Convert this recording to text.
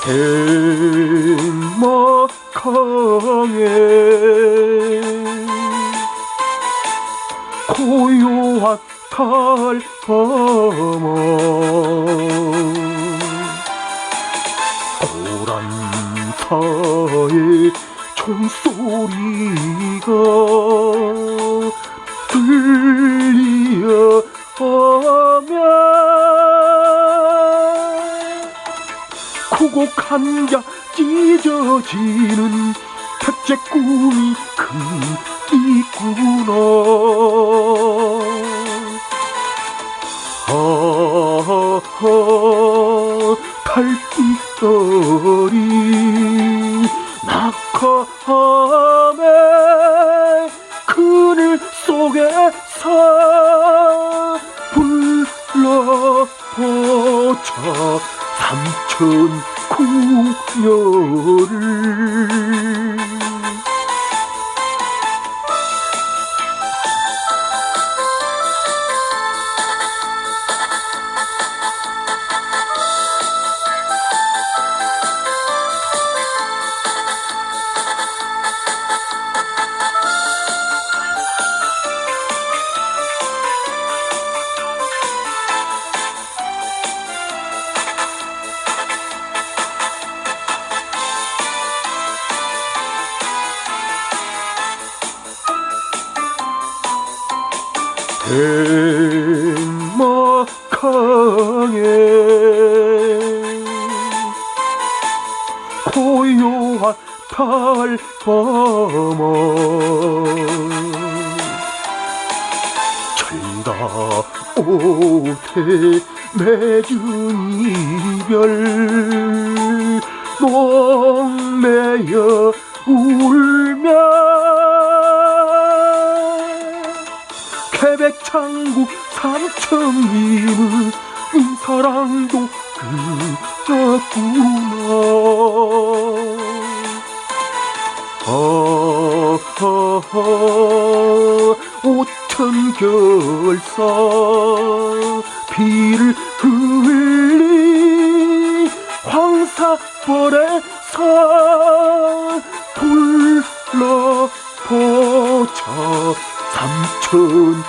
행마강에 고요한 달밤아 고란사의 총소리가 고곡한 자 찢어지는 첫째 꿈이 그 있구나. 아하 달빛들이 낙하함에 그늘 속에서 불러보자 삼천 궁녀를 행마강에 고요한 달밤아 철다 오태 맺은 이별 농매여 삼천리는 인사랑도 끝났구나. 아하하 오천 결사 피를 흘리 황사벌에서 불러보자 삼천구년